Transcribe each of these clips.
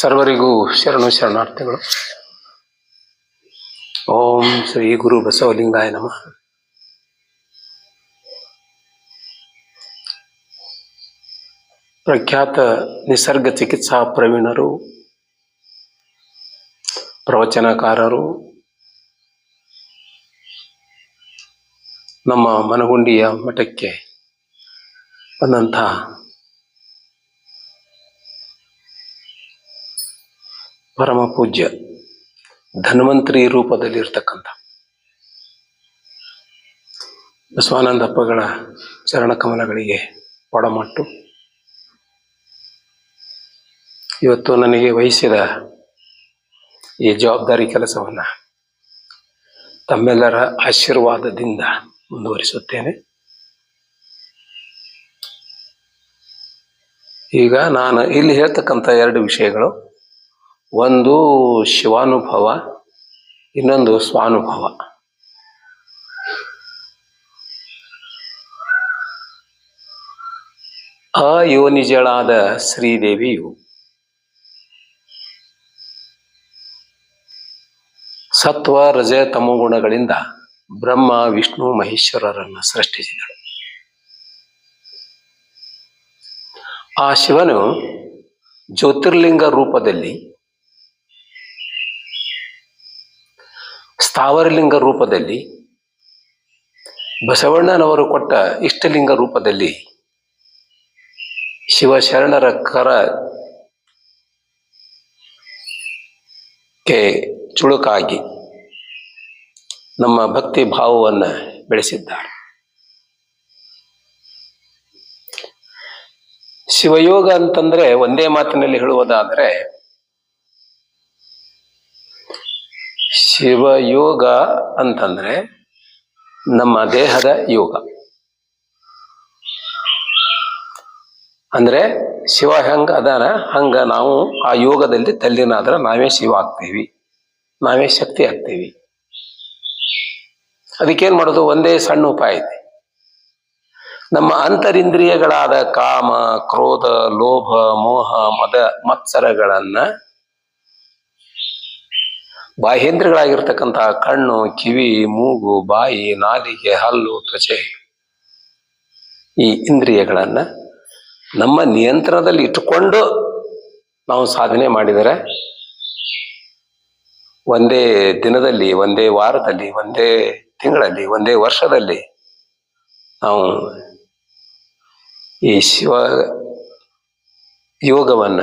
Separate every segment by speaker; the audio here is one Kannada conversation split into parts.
Speaker 1: ಸರ್ವರಿಗೂ ಶರಣು ಶರಣಾರ್ಥಿಗಳು. ಓಂ ಶ್ರೀ ಗುರು ಬಸವಲಿಂಗಾಯ ನಮಃ. ಪ್ರಖ್ಯಾತ ನಿಸರ್ಗ ಚಿಕಿತ್ಸಾ ಪ್ರವೀಣರು, ಪ್ರವಚನಕಾರರು, ನಮ್ಮ ಮನಗುಂಡಿಯ ಮಠಕ್ಕೆ ಬಂದಂತಹ ಪರಮ ಪೂಜ್ಯ ಧನ್ವಂತರಿ ರೂಪದಲ್ಲಿರ್ತಕ್ಕಂಥ ಬಸವಾನಂದಪ್ಪಗಳ ಚರಣಕಮಲಗಳಿಗೆ ಒಡಮಟ್ಟು. ಇವತ್ತು ನನಗೆ ವಹಿಸಿದ ಈ ಜವಾಬ್ದಾರಿ ಕೆಲಸವನ್ನು ತಮ್ಮೆಲ್ಲರ ಆಶೀರ್ವಾದದಿಂದ ಮುಂದುವರಿಸುತ್ತೇನೆ. ಈಗ ನಾನು ಇಲ್ಲಿ ಹೇಳ್ತಕ್ಕಂಥ ಎರಡು ವಿಷಯಗಳು. ಒಂದು ಶಿವಾನುಭವ, ಇನ್ನೊಂದು ಸ್ವಾನುಭವ. ಅಯೋನಿಜಳಾದ ಶ್ರೀದೇವಿಯು ಸತ್ವ, ರಜ ತಮೋಗುಣಗಳಿಂದ ಬ್ರಹ್ಮ, ವಿಷ್ಣು, ಮಹೇಶ್ವರರನ್ನು ಸೃಷ್ಟಿಸಿದಳು. ಆ ಶಿವನು ಜ್ಯೋತಿರ್ಲಿಂಗ ರೂಪದಲ್ಲಿ ಸ್ಥಾವರಲಿಂಗ ರೂಪದಲ್ಲಿ ಬಸವಣ್ಣನವರು ಕೊಟ್ಟ ಇಷ್ಟಲಿಂಗ ರೂಪದಲ್ಲಿ ಶಿವಶರಣರ ಕರ ಕೆ ಚುಳುಕಾಗಿ ನಮ್ಮ ಭಕ್ತಿ ಭಾವವನ್ನು ಬೆಳೆಸಿದ್ದಾರೆ. ಶಿವಯೋಗ ಅಂತಂದ್ರೆ ಒಂದೇ ಮಾತಿನಲ್ಲಿ ಹೇಳುವುದಾದರೆ ಶಿವಯೋಗ ಅಂತಂದ್ರೆ ನಮ್ಮ ದೇಹದ ಯೋಗ. ಅಂದ್ರೆ ಶಿವ ಹೆಂಗ ಅದಾನ ಹಂಗ ನಾವು ಆ ಯೋಗದಲ್ಲಿ ತಲ್ಲಿನಾದ್ರ ನಾವೇ ಶಿವ ಆಗ್ತೀವಿ. ನಾವೇ ಶಕ್ತಿ ಆಗ್ತೀವಿ. ಅದಕ್ಕೇನ್ ಮಾಡೋದು? ಒಂದೇ ಸಣ್ಣ ಉಪಾಯ ಐತಿ. ನಮ್ಮ ಅಂತರಿಂದ್ರಿಯಗಳಾದ ಕಾಮ, ಕ್ರೋಧ, ಲೋಭ, ಮೋಹ, ಮದ, ಮತ್ಸರಗಳನ್ನ ಬಾಹ್ಯೇಂದ್ರಗಳಾಗಿರ್ತಕ್ಕಂತಹ ಕಣ್ಣು, ಕಿವಿ, ಮೂಗು, ಬಾಯಿ, ನಾಲಿಗೆ, ಹಲ್ಲು, ತ್ವಚೆ ಈ ಇಂದ್ರಿಯಗಳನ್ನ ನಮ್ಮ ನಿಯಂತ್ರಣದಲ್ಲಿ ಇಟ್ಟುಕೊಂಡು ನಾವು ಸಾಧನೆ ಮಾಡಿದರೆ ಒಂದೇ ದಿನದಲ್ಲಿ, ಒಂದೇ ವಾರದಲ್ಲಿ, ಒಂದೇ ತಿಂಗಳಲ್ಲಿ, ಒಂದೇ ವರ್ಷದಲ್ಲಿ ನಾವು ಈ ಶಿವ ಯೋಗವನ್ನ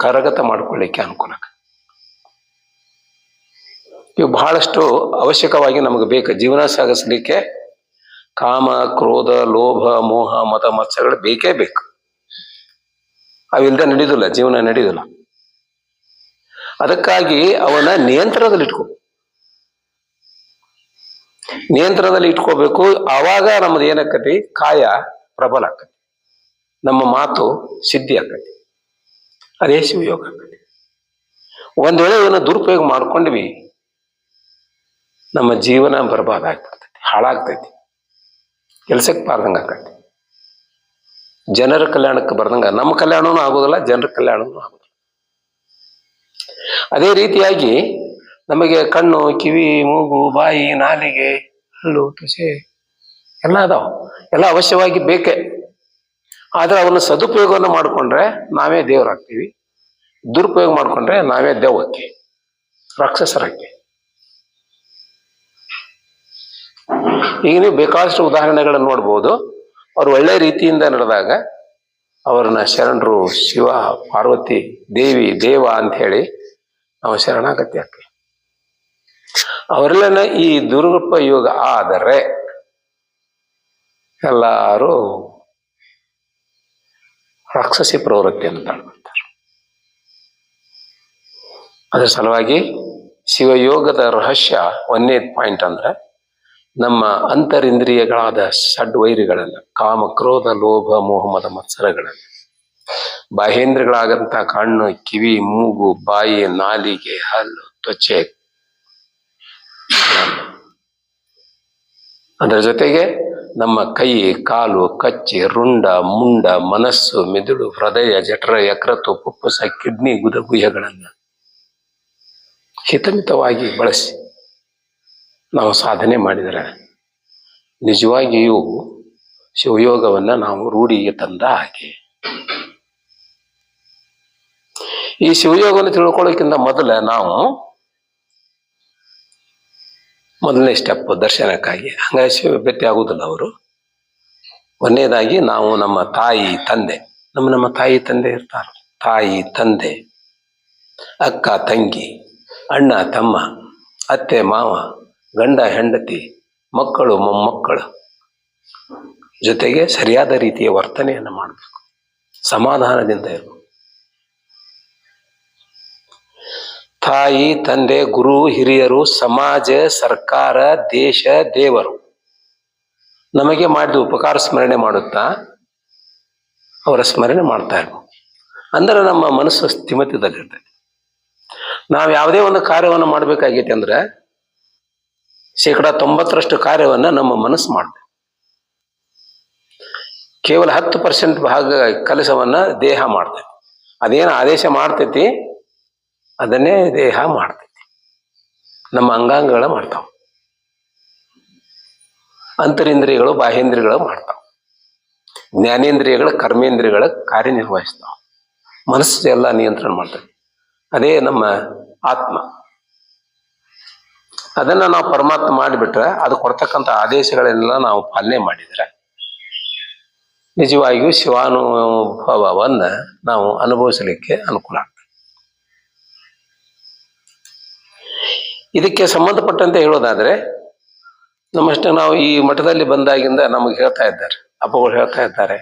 Speaker 1: ಕರಗತ ಮಾಡಿಕೊಳ್ಳಿಕ್ಕೆ ಅನುಕೂಲ ಆಗುತ್ತೆ. ಇವು ಬಹಳಷ್ಟು ಅವಶ್ಯಕವಾಗಿ ನಮಗೆ ಬೇಕು. ಜೀವನ ಸಾಗಿಸ್ಲಿಕ್ಕೆ ಕಾಮ, ಕ್ರೋಧ, ಲೋಭ, ಮೋಹ, ಮತ ಮತ್ಸರಗಳು ಬೇಕೇ ಬೇಕು. ಅವಿಲ್ಲದೆ ನಡೆಯುದಿಲ್ಲ, ಜೀವನ ನಡೆಯುದಿಲ್ಲ. ಅದಕ್ಕಾಗಿ ಅವನ ನಿಯಂತ್ರಣದಲ್ಲಿ ಇಟ್ಕೋ. ನಿಯಂತ್ರಣದಲ್ಲಿ ಇಟ್ಕೋಬೇಕು. ಆವಾಗ ನಮ್ದು ಏನಾಗ್ತತಿ? ಕಾಯ ಪ್ರಬಲ ಆಕತಿ ನಮ್ಮ ಮಾತು ಸಿದ್ಧಿ ಆಕತಿ ಅದೇ ಶಿವಯೋಗ ಆಕತಿ ಒಂದ್ ವೇಳೆ ಇವನ್ನ ದುರುಪಯೋಗ ಮಾಡ್ಕೊಂಡ್ವಿ ನಮ್ಮ ಜೀವನ ಬರ್ಬಾದ ಹಾಳಾಗ್ತೈತಿ. ಕೆಲ್ಸಕ್ಕೆ ಬಾರ್ದಂಗ ಆಕತಿ. ಜನರ ಕಲ್ಯಾಣಕ್ಕೆ ಬರ್ದಂಗ ನಮ್ಮ ಕಲ್ಯಾಣನೂ ಆಗೋದಿಲ್ಲ, ಜನರ ಕಲ್ಯಾಣನೂ ಆಗೋದಿಲ್ಲ. ಅದೇ ರೀತಿಯಾಗಿ ನಮಗೆ ಕಣ್ಣು, ಕಿವಿ, ಮೂಗು, ಬಾಯಿ, ನಾಲಿಗೆ, ಹಲ್ಲು ತುಸೆ ಎಲ್ಲ ಅದಾವ. ಎಲ್ಲ ಅವಶ್ಯವಾಗಿ ಬೇಕೇ. ಆದ್ರೆ ಅವನ್ನ ಸದುಪಯೋಗವನ್ನು ಮಾಡಿಕೊಂಡ್ರೆ ನಾವೇ ದೇವರಾಗ್ತೀವಿ. ದುರುಪಯೋಗ ಮಾಡ್ಕೊಂಡ್ರೆ ನಾವೇ ದೇವಕ್ಕೆ, ರಾಕ್ಷಸರಾಗ್ತೀವಿ. ಈಗ ನೀವು ಬೇಕಾದಷ್ಟು ಉದಾಹರಣೆಗಳನ್ನು ನೋಡ್ಬೋದು. ಅವ್ರು ಒಳ್ಳೆ ರೀತಿಯಿಂದ ನಡೆದಾಗ ಅವರನ್ನ ಶರಣರು ಶಿವ, ಪಾರ್ವತಿ, ದೇವಿ, ದೇವ ಅಂತ ಹೇಳಿ ನಾವು ಶರಣಾಗತಿ ಆಗ್ತೀವಿ. ಅವರೆಲ್ಲನ ಈ ದುರುಪಯೋಗ ಆದರೆ ಎಲ್ಲರೂ ರಾಕ್ಷಸಿ ಪ್ರವೃತ್ತಿ ಅಂತ ಮಾಡ್ತಾರೆ ಅದರ ಸಲುವಾಗಿ ಶಿವಯೋಗದ ರಹಸ್ಯ ಒಂದೇ ಪಾಯಿಂಟ್ ಅಂದ್ರೆ ನಮ್ಮ ಅಂತರಿಂದ್ರಿಯಗಳಾದ ಷಡ್ವೈರಿಗಳನ್ನ, ಕಾಮ, ಕ್ರೋಧ, ಲೋಭ ಮೋಹಮದ ಮತ್ಸರಗಳನ್ನು. ಬಾಹೇಂದ್ರಗಳಾಗಂತ ಕಣ್ಣು, ಕಿವಿ, ಮೂಗು, ಬಾಯಿ, ನಾಲಿಗೆ, ಹಲ್ಲು, ತ್ವಚೆ. ಅದರ ಜೊತೆಗೆ ನಮ್ಮ ಕೈ, ಕಾಲು, ಕಚ್ಚಿ, ರುಂಡ, ಮುಂಡ, ಮನಸ್ಸು, ಮೆದುಳು, ಹೃದಯ, ಜಠರ, ಯಕೃತ್ತು, ಪುಪ್ಪುಸ, ಕಿಡ್ನಿ ಗುದ ಗುಹ್ಯಗಳನ್ನು ಹಿತಮಿತವಾಗಿ ಬಳಸಿ. ನಾವು ಸಾಧನೆ ಮಾಡಿದರೆ ನಿಜವಾಗಿಯೂ ಶಿವಯೋಗವನ್ನ ನಾವು ರೂಢಿಗೆ ತಂದ ಹಾಗೆ. ಈ ಶಿವಯೋಗವನ್ನು ತಿಳ್ಕೊಳ್ಳೋಕ್ಕಿಂತ ಮೊದಲ ನಾವು ಮೊದಲನೇ ಸ್ಟೆಪ್ ದರ್ಶನಕ್ಕಾಗಿ. ಹಂಗಾಗಿ ಭೇಟಿ ಆಗುವುದಿಲ್ಲ ಅವರು. ಒಂದನೇದಾಗಿ ನಾವು ನಮ್ಮ ತಾಯಿ, ತಂದೆ. ನಮ್ಮ ನಮ್ಮ ತಾಯಿ, ತಂದೆ ಇರ್ತಾರೆ. ತಾಯಿ, ತಂದೆ, ಅಕ್ಕ, ತಂಗಿ, ಅಣ್ಣ, ತಮ್ಮ, ಅತ್ತೆ, ಮಾವ ಗಂಡ, ಹೆಂಡತಿ, ಮಕ್ಕಳು, ಮೊಮ್ಮಕ್ಕಳು ಜೊತೆಗೆ ಸರಿಯಾದ ರೀತಿಯ ವರ್ತನೆಯನ್ನು ಮಾಡಬೇಕು. ಸಮಾಧಾನದಿಂದ ಇರಬೇಕು. ತಾಯಿ, ತಂದೆ, ಗುರು, ಹಿರಿಯರು, ಸಮಾಜ, ಸರ್ಕಾರ, ದೇಶ, ದೇವರು ನಮಗೆ ಮಾಡಿದ ಉಪಕಾರ ಸ್ಮರಣೆ ಮಾಡುತ್ತಾ ಅವರ ಸ್ಮರಣೆ ಮಾಡ್ತಾ ಇರಬೇಕು. ಅಂದ್ರೆ ನಮ್ಮ ಮನಸ್ಸು ಸ್ಥಿಮತದಲ್ಲಿರ್ತದೆ ನಾವು ಯಾವುದೇ ಒಂದು ಕಾರ್ಯವನ್ನು ಮಾಡಬೇಕಾಗೈತೆ ಅಂದ್ರೆ ಶೇಕಡ ತೊಂಬತ್ತರಷ್ಟು ಕಾರ್ಯವನ್ನು ನಮ್ಮ ಮನಸ್ಸು ಮಾಡ್ತೇವೆ. ಕೇವಲ ಹತ್ತು ಪರ್ಸೆಂಟ್ ಭಾಗ ಕೆಲಸವನ್ನು ದೇಹ ಮಾಡ್ತೈತಿ ಅದೇನು ಆದೇಶ ಮಾಡ್ತೈತಿ? ಅದನ್ನೇ ದೇಹ ಮಾಡ್ತೈತಿ. ನಮ್ಮ ಅಂಗಾಂಗಗಳ ಮಾಡ್ತಾವೆ. ಅಂತರಿಂದ್ರಿಯಗಳು, ಬಾಹ್ಯೇಂದ್ರಿಯಗಳು ಮಾಡ್ತಾವೆ. ಜ್ಞಾನೇಂದ್ರಿಯಗಳ, ಕರ್ಮೇಂದ್ರಿಯಗಳ ಕಾರ್ಯನಿರ್ವಹಿಸ್ತಾವೆ. ಮನಸ್ಸು ಎಲ್ಲ ನಿಯಂತ್ರಣ ಮಾಡ್ತದೆ ಅದೇ ನಮ್ಮ ಆತ್ಮ. ಅದನ್ನ ನಾವು ಪರಮಾತ್ಮ ಮಾಡಿಬಿಟ್ರೆ ಅದು ಕೊಡ್ತಕ್ಕಂಥ ಆದೇಶಗಳನ್ನೆಲ್ಲ ನಾವು ಪಾಲನೆ ಮಾಡಿದ್ರೆ ನಿಜವಾಗಿಯೂ ಶಿವಾನುಭವವನ್ನ ನಾವು ಅನುಭವಿಸಲಿಕ್ಕೆ ಅನುಕೂಲ ಆಗ್ತದೆ. ಇದಕ್ಕೆ ಸಂಬಂಧಪಟ್ಟಂತೆ ಹೇಳೋದಾದ್ರೆ, ನಮ್ಮಷ್ಟೇ ನಾವು ಈ ಮಠದಲ್ಲಿ ಬಂದಾಗಿಂದ ನಮಗೆ ಹೇಳ್ತಾ ಇದ್ದಾರೆ, ಅಪ್ಪಗಳು ಹೇಳ್ತಾ ಇದ್ದಾರೆ,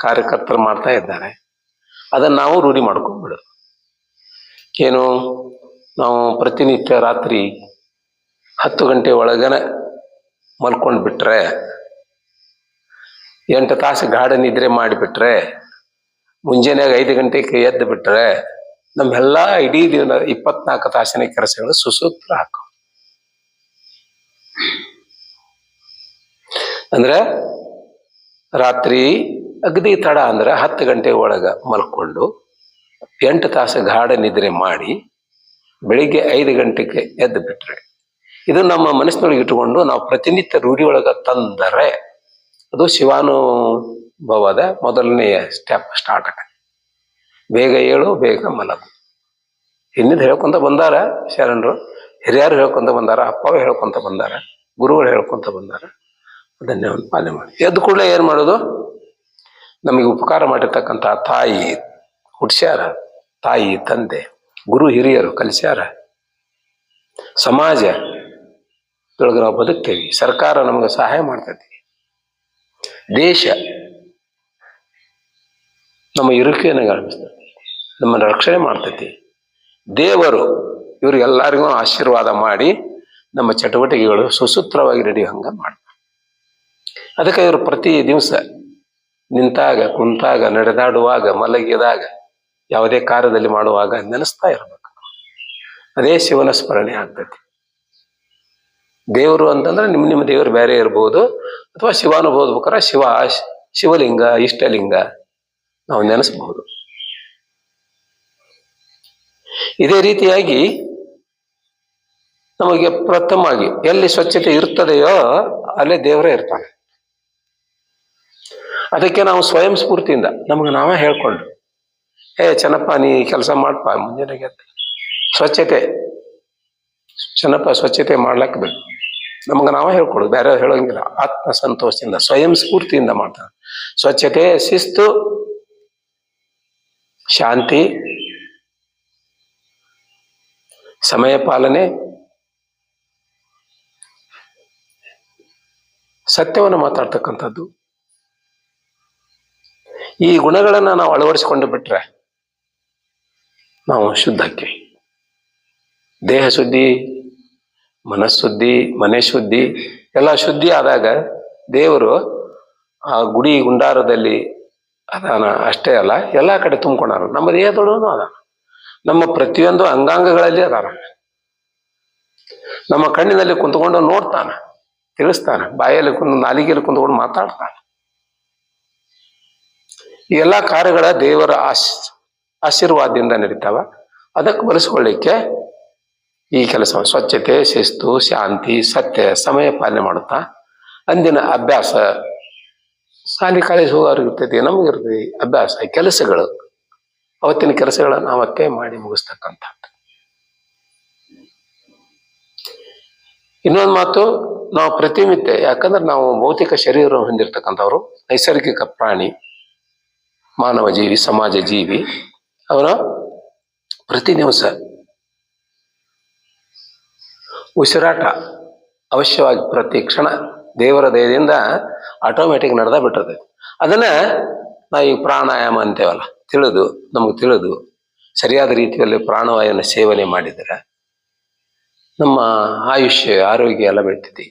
Speaker 1: ಕಾರ್ಯಕರ್ತರು ಮಾಡ್ತಾ ಇದ್ದಾರೆ, ಅದನ್ನ ನಾವು ರೂಢಿ ಮಾಡ್ಕೊಂಡ್ಬಿಡೋದು. ಏನು, ನಾವು ಪ್ರತಿನಿತ್ಯ ರಾತ್ರಿ ಹತ್ತು ಗಂಟೆ ಒಳಗನೆ ಮಲ್ಕೊಂಡು ಬಿಟ್ರೆ, ಎಂಟು ತಾಸು ಗಾಢ ನಿದ್ರೆ ಮಾಡಿಬಿಟ್ರೆ ಮುಂಜಾನೆ ಐದು ಗಂಟೆಗೆ ಎದ್ದು ಬಿಟ್ರೆ, ನಮ್ಮೆಲ್ಲ ಇಡೀ ದಿನ ಇಪ್ಪತ್ನಾಲ್ಕು ತಾಸಿನ ಕೆಲಸಗಳು ಸುಸೂತ್ರ ಹಾಕು. ಅಂದ್ರೆ ರಾತ್ರಿ ಅಗದಿ ತಡ ಅಂದ್ರೆ ಹತ್ತು ಗಂಟೆ ಒಳಗ ಮಲ್ಕೊಂಡು ಎಂಟು ತಾಸು ಗಾಢ ನಿದ್ರೆ ಮಾಡಿ, ಬೆಳಿಗ್ಗೆ ಐದು ಗಂಟೆಗೆ ಎದ್ದು ಬಿಟ್ರೆ ಇದು ನಮ್ಮ ಮನಸ್ಸಿನೊಳಗೆ ಇಟ್ಟುಕೊಂಡು ನಾವು ಪ್ರತಿನಿತ್ಯ ರೂಢಿ ಒಳಗ ತಂದರೆ ಅದು ಶಿವಾನುಭವದ ಮೊದಲನೆಯ ಸ್ಟೆಪ್ ಸ್ಟಾರ್ಟ್ ಆಗ ಬೇಗ ಏಳು, ಬೇಗ ಮಲಗು. ಹಿಂದಿದ್ದು ಹೇಳ್ಕೊಂತ ಬಂದಾರ ಶರಣರು. ಹಿರಿಯರು ಹೇಳ್ಕೊಂತ ಬಂದಾರ ಅಪ್ಪ ಹೇಳ್ಕೊಂತ ಬಂದಾರ, ಗುರುಗಳು ಹೇಳ್ಕೊಂತ ಬಂದಾರ. ಅದನ್ನೇ ಒಂದು ಪಾಲನೆ ಮಾಡಿ. ಎದ್ದು ಕೂಡಲೇ ಏನು ಮಾಡೋದು? ನಮಗೆ ಉಪಕಾರ ಮಾಡಿರ್ತಕ್ಕಂಥ ತಾಯಿ ಹುಡ್ಸ್ಯಾರ ತಾಯಿ ತಂದೆ, ಗುರು ಹಿರಿಯರು ಕಲಿಸ್ಯಾರ. ಸಮಾಜ ಒಳಗೆ ನಾವು ಬದುಕ್ತೇವೆ. ಸರ್ಕಾರ ನಮಗೆ ಸಹಾಯ ಮಾಡ್ತೈತಿ. ದೇಶ ನಮ್ಮ ಇರುಕೆಯನ್ನು ಗಳಿಸ್ತೈತಿ. ನಮ್ಮನ್ನು ರಕ್ಷಣೆ ಮಾಡ್ತೈತಿ. ದೇವರು ಇವರು ಎಲ್ಲರಿಗೂ ಆಶೀರ್ವಾದ ಮಾಡಿ ನಮ್ಮ ಚಟುವಟಿಕೆಗಳು ಸುಸೂತ್ರವಾಗಿ ರೆಡಿ ಹಂಗ ಮಾಡ್ತಾರೆ. ಅದಕ್ಕೆ ಇವರು ಪ್ರತಿ ದಿವಸ ನಿಂತಾಗ, ಕುಂತಾಗ, ನಡೆದಾಡುವಾಗ, ಮಲಗಿದಾಗ, ಯಾವುದೇ ಕಾರ್ಯದಲ್ಲಿ ಮಾಡುವಾಗ ನೆನೆಸ್ತಾ ಇರಬೇಕು. ಅದೇ ಶಿವನ ಸ್ಮರಣೆ ಆಗ್ತೈತಿ. ದೇವರು ಅಂತಂದ್ರೆ ನಿಮ್ಮ ನಿಮ್ಮ ದೇವರು ಬೇರೆ ಇರ್ಬೋದು ಅಥವಾ ಶಿವಾನುಭವದ ಮುಖರ ಶಿವ, ಶಿವಲಿಂಗ, ಇಷ್ಟಲಿಂಗ ನಾವು ನೆನೆಸಬಹುದು. ಇದೇ ರೀತಿಯಾಗಿ ನಮಗೆ ಪ್ರಥಮವಾಗಿ ಎಲ್ಲಿ ಸ್ವಚ್ಛತೆ ಇರ್ತದೆಯೋ ಅಲ್ಲೇ ದೇವರೇ ಇರ್ತಾನೆ. ಅದಕ್ಕೆ ನಾವು ಸ್ವಯಂ ಸ್ಫೂರ್ತಿಯಿಂದ ನಮಗೆ ನಾವೇ ಹೇಳ್ಕೊಂಡು ಏ ಚೆನ್ನಪ್ಪ, ನೀ ಕೆಲಸ ಮಾಡಪ್ಪ ಮುಂಜಾನೆ ಎದ್ದು ಸ್ವಚ್ಛತೆ ಚೆನ್ನಪ್ಪ ಸ್ವಚ್ಛತೆ ಮಾಡ್ಲಕ್ಕೆ ಬೇಕು ನಮಗೆ ನಾವೇ ಹೇಳ್ಕೊಡೋದು ಬೇರೆ ಹೇಳೋಂಗಿಲ್ಲ. ಆತ್ಮ ಸಂತೋಷದಿಂದ ಸ್ವಯಂ ಸ್ಫೂರ್ತಿಯಿಂದ ಮಾಡ್ತಾನೆ ಸ್ವಚ್ಛತೆ, ಶಿಸ್ತು, ಶಾಂತಿ, ಸಮಯ ಪಾಲನೆ, ಸತ್ಯವನ್ನು ಮಾತಾಡ್ತಕ್ಕಂಥದ್ದು. ಈ ಗುಣಗಳನ್ನ ನಾವು ಅಳವಡಿಸಿಕೊಂಡು ಬಿಟ್ರೆ ನಾವು ಶುದ್ಧಕ್ಕೆ. ದೇಹ ಶುದ್ಧಿ ಮನಸ್ಸುದ್ಧಿ ಮನೆ ಶುದ್ಧಿ ಎಲ್ಲ ಶುದ್ಧಿ ಆದಾಗ ದೇವರು ಆ ಗುಡಿ ಗುಂಡಾರದಲ್ಲಿ ಅದಾನ ಅಷ್ಟೇ ಅಲ್ಲ, ಎಲ್ಲ ಕಡೆ ತುಂಬಿಕೊಂಡಾರ ನಮ್ಮ ದೇಹದೊಳಗೂ ಅದ ನಮ್ಮ ಪ್ರತಿಯೊಂದು ಅಂಗಾಂಗಗಳಲ್ಲಿ ಅದಾರ ನಮ್ಮ ಕಣ್ಣಿನಲ್ಲಿ ಕುಂತ್ಕೊಂಡು ನೋಡ್ತಾನ, ತಿಳಿಸ್ತಾನೆ, ಬಾಯಲ್ಲಿ ಕುಂದು ನಾಲಿಗೆಯಲ್ಲಿ ಕುಂತ್ಕೊಂಡು ಮಾತಾಡ್ತಾನೆ. ಈ ಎಲ್ಲ ಕಾರ್ಯಗಳ ದೇವರ ಆಶ್, ಆಶೀರ್ವಾದದಿಂದ ನಡೀತಾವ. ಅದಕ್ಕೆ ಬಳಸ್ಕೊಳ್ಳಿಕ್ಕೆ ಈ ಕೆಲಸ ಸ್ವಚ್ಛತೆ, ಶಿಸ್ತು, ಶಾಂತಿ, ಸತ್ಯ, ಸಮಯ ಪಾಲನೆ ಮಾಡುತ್ತಾ ಅಂದಿನ ಅಭ್ಯಾಸ. ಶಾಲೆ, ಕಾಲೇಜ್ ಹೋಗೋರು ಇರ್ತೈತಿ ನಮಗಿರ್ತೈತಿ ಅಭ್ಯಾಸ ಕೆಲಸಗಳು. ಅವತ್ತಿನ ಕೆಲಸಗಳನ್ನು ಅವತ್ತೇ ಮಾಡಿ ಮುಗಿಸ್ತಕ್ಕಂಥದ್ದು. ಇನ್ನೊಂದು ಮಾತು, ನಾವು ಪ್ರತಿನಿತ್ಯ, ಯಾಕಂದ್ರೆ ನಾವು ಭೌತಿಕ ಶರೀರ ಹೊಂದಿರತಕ್ಕಂಥವ್ರು, ನೈಸರ್ಗಿಕ ಪ್ರಾಣಿ, ಮಾನವ ಜೀವಿ, ಸಮಾಜ ಜೀವಿ, ಅವರ ಪ್ರತಿ ದಿವಸ ಉಸಿರಾಟ ಅವಶ್ಯವಾಗಿ ಪ್ರತಿ ಕ್ಷಣ ದೇವರ ದಯದಿಂದ ಆಟೋಮೆಟಿಕ್ ನಡೆದ ಬಿಟ್ಟಿರ್ತೈತಿ ಅದನ್ನ ನಾವು ಈ ಪ್ರಾಣಾಯಾಮ ಅಂತೇವಲ್ಲ, ತಿಳಿದು, ನಮಗೆ ತಿಳಿದು ಸರಿಯಾದ ರೀತಿಯಲ್ಲಿ ಪ್ರಾಣವಾಯನ ಸೇವನೆ ಮಾಡಿದರೆ ನಮ್ಮ ಆಯುಷ್ಯ, ಆರೋಗ್ಯ ಎಲ್ಲ ಬೆಳಿತೈತಿ.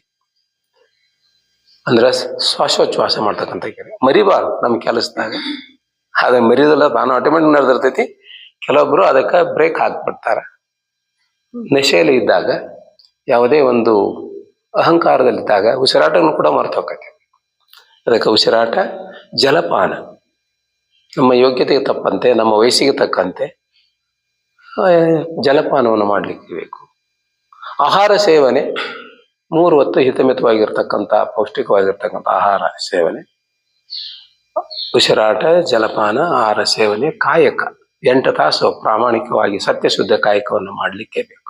Speaker 1: ಅಂದ್ರೆ ಶ್ವಾಸೋಚ್ಛ್ವಾಸ ಮಾಡ್ತಕ್ಕಂಥ ಕೆರೆ ಮರಿಬಾರ್ದು ನಮ್ಮ ಕೆಲಸದಾಗ. ಅದ ಮರಿದಲ್ಲ ತಾನು ಆಟೋಮೆಟಿಕ್ ನಡೆದಿರ್ತೈತಿ. ಕೆಲವೊಬ್ರು ಅದಕ್ಕೆ ಬ್ರೇಕ್ ಹಾಕ್ಬಿಡ್ತಾರೆ ನಶೆಯಲ್ಲಿ ಇದ್ದಾಗ ಯಾವುದೇ ಒಂದು ಅಹಂಕಾರದಲ್ಲಿದ್ದಾಗ ಉಸಿರಾಟವನ್ನು ಕೂಡ ಮರೆತು ಹೋಗ್ತೈತಿ ಅದಕ್ಕೆ ಉಸಿರಾಟ, ಜಲಪಾನ. ನಮ್ಮ ಯೋಗ್ಯತೆಗೆ ತಕ್ಕಂತೆ, ನಮ್ಮ ವಯಸ್ಸಿಗೆ ತಕ್ಕಂತೆ ಜಲಪಾನವನ್ನು ಮಾಡಲಿಕ್ಕೆ ಬೇಕು. ಆಹಾರ ಸೇವನೆ ಮೂರು ಹೊತ್ತು ಹಿತಮಿತವಾಗಿರ್ತಕ್ಕಂಥ, ಪೌಷ್ಟಿಕವಾಗಿರ್ತಕ್ಕಂಥ ಆಹಾರ ಸೇವನೆ. ಉಸಿರಾಟ, ಜಲಪಾನ, ಆಹಾರ ಸೇವನೆ, ಕಾಯಕ. ಎಂಟು ತಾಸು ಪ್ರಾಮಾಣಿಕವಾಗಿ ಸತ್ಯಶುದ್ಧ ಕಾಯಕವನ್ನು ಮಾಡಲಿಕ್ಕೆ ಬೇಕು.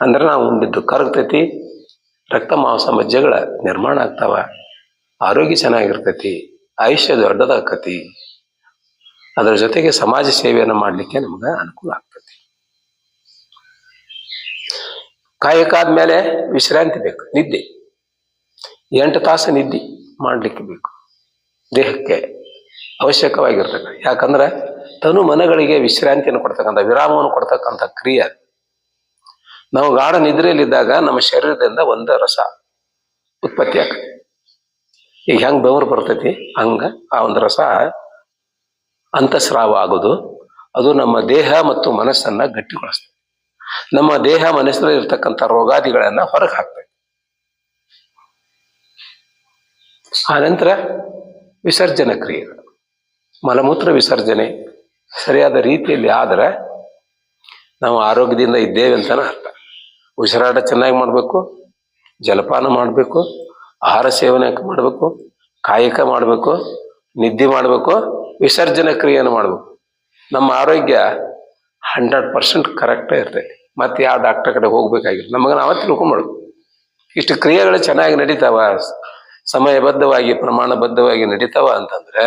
Speaker 1: ಅಂದ್ರೆ ನಾವು ಉಂಡಿದ್ದು ಕರಗ್ತೈತಿ, ರಕ್ತ ಮಾಂಸ ಮಜ್ಜೆಗಳ ನಿರ್ಮಾಣ ಆಗ್ತಾವ, ಆರೋಗ್ಯ ಚೆನ್ನಾಗಿರ್ತೈತಿ, ಆಯುಷ್ಯ ದೊಡ್ಡದಾಕತಿ ಅದರ ಜೊತೆಗೆ ಸಮಾಜ ಸೇವೆಯನ್ನು ಮಾಡಲಿಕ್ಕೆ ನಮ್ಗೆ ಅನುಕೂಲ ಆಗ್ತೈತಿ. ಕಾಯಕ ಆದ್ಮೇಲೆ ವಿಶ್ರಾಂತಿ ಬೇಕು, ನಿದ್ದೆ. ಎಂಟು ತಾಸು ನಿದ್ದೆ ಮಾಡಲಿಕ್ಕೆ ಬೇಕು, ದೇಹಕ್ಕೆ ಅವಶ್ಯಕವಾಗಿರ್ತಕ್ಕ. ಯಾಕಂದ್ರೆ ತನು ಮನಗಳಿಗೆ ವಿಶ್ರಾಂತಿಯನ್ನು ಕೊಡ್ತಕ್ಕಂಥ, ವಿರಾಮವನ್ನು ಕೊಡ್ತಕ್ಕಂಥ ಕ್ರಿಯೆ. ನಾವು ಗಾಢ ನಿದ್ರೆಯಲ್ಲಿದ್ದಾಗ ನಮ್ಮ ಶರೀರದಿಂದ ಒಂದು ರಸ ಉತ್ಪತ್ತಿ ಆಗ್ತದೆ. ಈಗ ಹೆಂಗ್ ಬೆವರು ಬರ್ತೈತಿ? ಹಂಗ ಆ ಒಂದು ರಸ ಅಂತಸ್ರಾವ ಆಗೋದು. ಅದು ನಮ್ಮ ದೇಹ ಮತ್ತು ಮನಸ್ಸನ್ನ ಗಟ್ಟಿಗೊಳಿಸ್ತದೆ. ನಮ್ಮ ದೇಹ ಮನಸ್ಸಿನಲ್ಲಿ ಇರ್ತಕ್ಕಂಥ ರೋಗಾದಿಗಳನ್ನ ಹೊರಗೆ ಹಾಕ್ತದೆ. ಆ ನಂತರ ವಿಸರ್ಜನ ಕ್ರಿಯೆ. ಮಲಮೂತ್ರ ವಿಸರ್ಜನೆ ಸರಿಯಾದ ರೀತಿಯಲ್ಲಿ ಆದರೆ ನಾವು ಆರೋಗ್ಯದಿಂದ ಇದ್ದೇವೆ ಅಂತಾನೆ ಅರ್ಥ. ಉಸಿರಾಟ ಚೆನ್ನಾಗಿ ಮಾಡಬೇಕು, ಜಲಪಾನ ಮಾಡಬೇಕು, ಆಹಾರ ಸೇವನೆ ಮಾಡಬೇಕು, ಕಾಯಕ ಮಾಡಬೇಕು, ನಿದ್ದೆ ಮಾಡಬೇಕು, ವಿಸರ್ಜನೆ ಕ್ರಿಯೆಯನ್ನು ಮಾಡಬೇಕು. ನಮ್ಮ ಆರೋಗ್ಯ ಹಂಡ್ರೆಡ್ ಪರ್ಸೆಂಟ್ ಕರೆಕ್ಟೇ ಇರ್ತೈತಿ. ಮತ್ತೆ ಯಾವ ಡಾಕ್ಟರ್ ಕಡೆ ಹೋಗ್ಬೇಕಾಗಿಲ್ಲ. ನಮಗೆ ನಾವೇ ತಿಳ್ಕೊಂಬಾರ್ದು ಇಷ್ಟು ಕ್ರಿಯೆಗಳು ಚೆನ್ನಾಗಿ ನಡೀತಾವ, ಸಮಯಬದ್ಧವಾಗಿ, ಪ್ರಮಾಣಬದ್ಧವಾಗಿ ನಡೀತಾವ ಅಂತಂದ್ರೆ,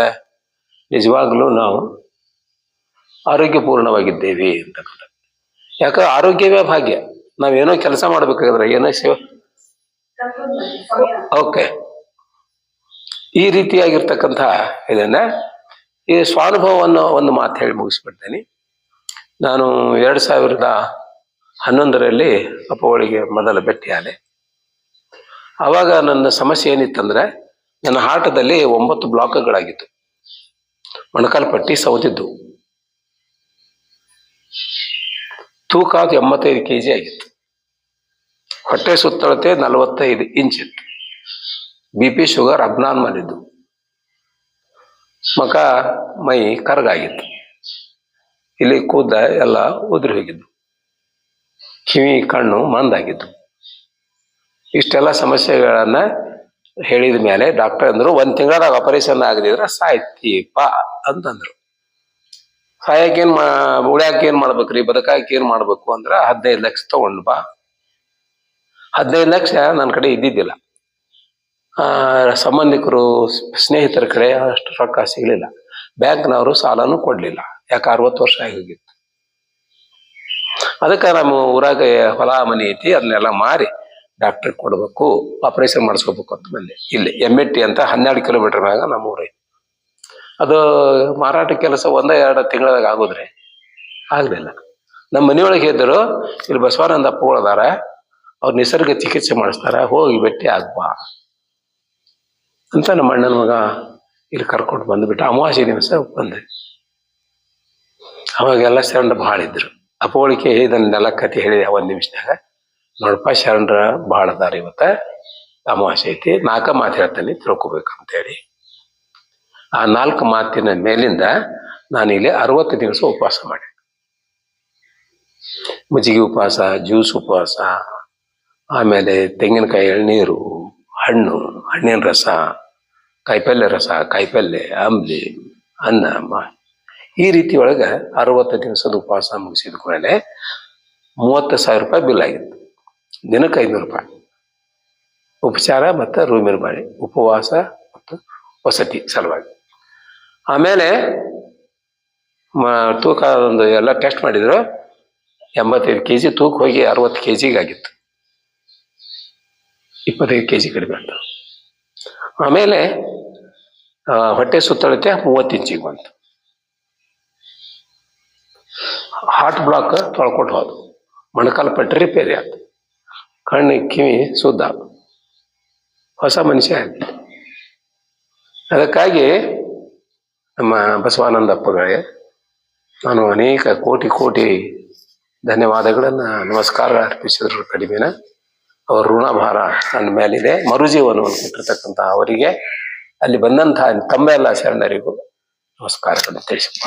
Speaker 1: ನಿಜವಾಗ್ಲೂ ನಾವು ಆರೋಗ್ಯಪೂರ್ಣವಾಗಿದ್ದೇವೆ ಅಂತಕ್ಕಂಥ ಯಾಕಂದ್ರೆ ಆರೋಗ್ಯವೇ ಭಾಗ್ಯ. ನಾವೇನೋ ಕೆಲಸ ಮಾಡ್ಬೇಕಾದ್ರೆ ಏನೋ ಸೇವೆ ಓಕೆ ಈ ರೀತಿಯಾಗಿರ್ತಕ್ಕಂಥ ಇದನ್ನ ಈ ಸ್ವಾನುಭವವನ್ನು ಒಂದು ಮಾತು ಹೇಳಿ ಮುಗಿಸ್ಬಿಡ್ತೇನೆ. ನಾನು ಎರಡ್ ಸಾವಿರದ ಹನ್ನೊಂದರಲ್ಲಿ ಅಪ್ಪಗಳಿಗೆ ಮೊದಲ ಭೇಟಿಯಾದೆ. ಆವಾಗ ನನ್ನ ಸಮಸ್ಯೆ ಏನಿತ್ತಂದ್ರೆ ನನ್ನ ಹಾಟದಲ್ಲಿ ಒಂಬತ್ತು ಬ್ಲಾಕ್ಗಳಾಗಿತ್ತು. ಮೊಣಕಾಲ್ಪಟ್ಟಿ ಸೌದಿದ್ದು. ತೂಕ ಎಂಬತ್ತೈದು ಕೆ ಜಿ ಆಗಿತ್ತು. ಹೊಟ್ಟೆ ಸುತ್ತಳತೆ ನಲವತ್ತೈದು ಇಂಚ್. ಇತ್ತು ಬಿ ಪಿ ಶುಗರ್ ಅಬ್ನಾರ್ಮಲ್ ಇದ್ದು ಮಕ, ಮೈ ಕರಗಾಗಿತ್ತು. ಇಲ್ಲಿ ಕೂದ ಎಲ್ಲ ಉದುರಿ ಹೋಗಿದ್ದು. ಕಿವಿ, ಕಣ್ಣು ಮಂದಾಗಿದ್ದು ಇಷ್ಟೆಲ್ಲ ಸಮಸ್ಯೆಗಳನ್ನ ಹೇಳಿದ ಮೇಲೆ ಡಾಕ್ಟರ್ ಅಂದ್ರು, ಒಂದ್ ತಿಂಗಳದಾಗ ಆಪರೇಷನ್ ಆಗದಿದ್ರೆ ಸಾಯ್ತೀಪ ಅಂತಂದ್ರು. ಸಾಯಕ್ಕೇನ್ ಮಾ, ಉಳ್ಯಾಕ ಏನ್ ಮಾಡ್ಬೇಕ್ರಿ, ಬದುಕಾಕ ಏನ್ ಮಾಡ್ಬೇಕು ಅಂದ್ರ ಹದಿನೈದು ಲಕ್ಷ ತಗೊಂಡ್ ಬಾ. ಹದಿನೈದು ಲಕ್ಷ ನನ್ನ ಕಡೆ ಇದ್ದಿದ್ದಿಲ್ಲ. ಸಂಬಂಧಿಕರು ಸ್ನೇಹಿತರ ಕಡೆ ಅಷ್ಟು ರೊಕ್ಕ ಸಿಗಲಿಲ್ಲ. ಬ್ಯಾಂಕ್ನವರು ಸಾಲನೂ ಕೊಡಲಿಲ್ಲ. ಯಾಕೆ ಅರವತ್ತು ವರ್ಷ ಆಗಿ ಹೋಗಿತ್ತು ಅದಕ್ಕೆ ನಮ್ಮ ಊರಾಗ ಹೊಲ ಮನೆ ಐತಿ, ಅದನ್ನೆಲ್ಲ ಮಾರಿ ಡಾಕ್ಟರ್ ಕೊಡಬೇಕು, ಆಪರೇಷನ್ ಮಾಡಿಸ್ಕೋಬೇಕು ಅಂತ ಬಂದೆ. ಇಲ್ಲಿ ಎಂ ಎ ಟಿ ಅಂತ ಹನ್ನೆರಡು ಕಿಲೋಮೀಟರ್ ಮ್ಯಾಗ ನಮ್ಮ ಊರೈತಿ ಅದು ಮಾರಾಟ ಕೆಲಸ ಒಂದ ಎರಡು ತಿಂಗಳದಾಗ ಆಗೋದ್ರಿ ಆಗಲಿಲ್ಲ. ನಮ್ಮ ಮನೆಯೊಳಗೆ ಇದ್ದರು, ಇಲ್ಲಿ ಬಸವಾನಂದ ಅಪ್ಪಗಳದಾರ. ಅವ್ರು ನಿಸರ್ಗ ಚಿಕಿತ್ಸೆ ಮಾಡಿಸ್ತಾರ, ಹೋಗಿ ಭೇಟಿ ಆಗ್ಬಾ ಅಂತ ನಮ್ಮ ಅಣ್ಣನ ಮಗ ಇಲ್ಲಿ ಕರ್ಕೊಂಡು ಬಂದ್ಬಿಟ್ಟ ಅಮಾವಾಸ್ಯ ದಿವಸ ಬಂದೆ. ಅವಾಗೆಲ್ಲ ಶರಣರು ಭಾಳ ಇದ್ರು. ಅಪೋಳಿಕೆ ಇದನ್ನೆಲ್ಲ ಕತೆ ಹೇಳಿದೆ ಒಂದ್ ನಿಮಿಷದಾಗ. ನೋಡಪ್ಪ, ಶರಣರ ಭಾಳ ಅದಾರ ಇವತ್ತ. ಅಮಾವಾಸ್ಯೆ ಐತಿ, ನಾಲ್ಕ ಮಾತು ಹೇಳ್ತಾನೆ, ತಿಳ್ಕೊಬೇಕಂತೇಳಿ. ಆ ನಾಲ್ಕು ಮಾತಿನ ಮೇಲಿಂದ ನಾನು ಇಲ್ಲಿ ಅರವತ್ತು ದಿವಸ ಉಪವಾಸ ಮಾಡಿ ಮಜ್ಜಿಗೆ ಉಪವಾಸ, ಜ್ಯೂಸ್ ಉಪವಾಸ ಆಮೇಲೆ ತೆಂಗಿನಕಾಯಿ, ಎಳ್ನೀರು, ಹಣ್ಣು, ಹಣ್ಣಿನ ರಸ ಕಾಯಿಪಲ್ಯ ರಸ ಕಾಯಿಪಲ್ಯ ಅಂಬ್ಲಿ ಅನ್ನ ಈ ರೀತಿ ಒಳಗೆ ಅರವತ್ತು ದಿವಸದ ಉಪವಾಸ ಮುಗಿಸಿದ ಕೂಡಲೇ ಮೂವತ್ತು ಸಾವಿರ ರೂಪಾಯಿ ಬಿಲ್ ಆಗಿತ್ತು ದಿನಕ್ಕೆ ಐನೂರು ರೂಪಾಯಿ. ಉಪಚಾರ ಮತ್ತು ರೂಮಿನ ಬಾಳೆ ಉಪವಾಸ ಮತ್ತು ವಸತಿ ಸಲುವಾಗಿ. ಆಮೇಲೆ ತೂಕ ಒಂದು ಎಲ್ಲ ಟೆಸ್ಟ್ ಮಾಡಿದ್ರು, ಎಂಬತ್ತೈದು ಕೆ ಜಿ ತೂಕ ಹೋಗಿ ಅರವತ್ತು ಕೆ ಜಿಗೆ ಆಗಿತ್ತು ಇಪ್ಪತ್ತೈದು ಕೆ ಜಿ ಕಡಿಮೆ ಆಯ್ತು ಆಮೇಲೆ ಹೊಟ್ಟೆ ಸುತ್ತಳತೆ ಮೂವತ್ತು ಇಂಚಿಗೆ ಬಂತು. ಹಾರ್ಟ್ ಬ್ಲಾಕ್ ತೊಳ್ಕೊಂಡು ಹೋದು ಮೊಣಕಾಲು ಪಟ್ಟಿ ರಿಪೇರಿ ಆಯ್ತು. ಕಣ್ಣು ಕಿವಿ ಸುದ್ದ ಹೊಸ ಮನುಷ್ಯ ಆಗಿದೆ ಅದಕ್ಕಾಗಿ ನಮ್ಮ ಬಸವಾನಂದಪ್ಪಗಳಿಗೆ ನಾನು ಅನೇಕ ಕೋಟಿ ಕೋಟಿ ಧನ್ಯವಾದಗಳನ್ನು, ನಮಸ್ಕಾರ ಅರ್ಪಿಸಿದ್ರು ಕಡಿಮೆನ. ಅವರ ಋಣಭಾರ ನನ್ನ ಮೇಲಿದೆ. ಮರುಜೀವನವನ್ನು ಕೊಟ್ಟಿರ್ತಕ್ಕಂತಹ ಅವರಿಗೆ ಅಲ್ಲಿ ಬಂದಂತಹ ತಮ್ಮೆಲ್ಲ ಶರಣರಿಗೂ ನಮಸ್ಕಾರಗಳನ್ನು ತಿಳಿಸಪ್ಪ